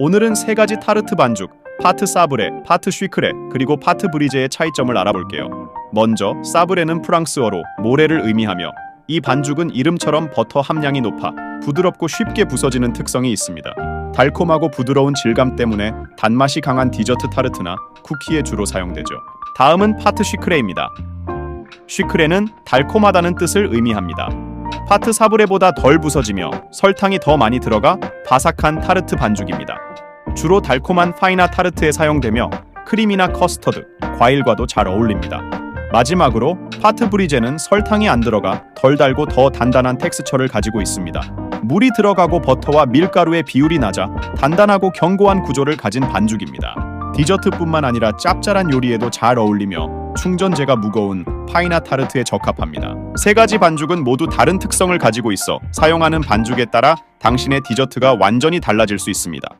오늘은 세 가지 타르트 반죽, 파트 사브레, 파트 쉬크레, 그리고 파트 브리제의 차이점을 알아볼게요. 먼저 사브레는 프랑스어로 모래를 의미하며 이 반죽은 이름처럼 버터 함량이 높아 부드럽고 쉽게 부서지는 특성이 있습니다. 달콤하고 부드러운 질감 때문에 단맛이 강한 디저트 타르트나 쿠키에 주로 사용되죠. 다음은 파트 쉬크레입니다. 쉬크레는 달콤하다는 뜻을 의미합니다. 파트 사브레보다 덜 부서지며 설탕이 더 많이 들어가 바삭한 타르트 반죽입니다. 주로 달콤한 파이나 타르트에 사용되며 크림이나 커스터드, 과일과도 잘 어울립니다. 마지막으로 파트 브리제는 설탕이 안 들어가 덜 달고 더 단단한 텍스처를 가지고 있습니다. 물이 들어가고 버터와 밀가루의 비율이 낮아 단단하고 견고한 구조를 가진 반죽입니다. 디저트뿐만 아니라 짭짤한 요리에도 잘 어울리며 충전재가 무거운 파이나 타르트에 적합합니다. 세 가지 반죽은 모두 다른 특성을 가지고 있어 사용하는 반죽에 따라 당신의 디저트가 완전히 달라질 수 있습니다.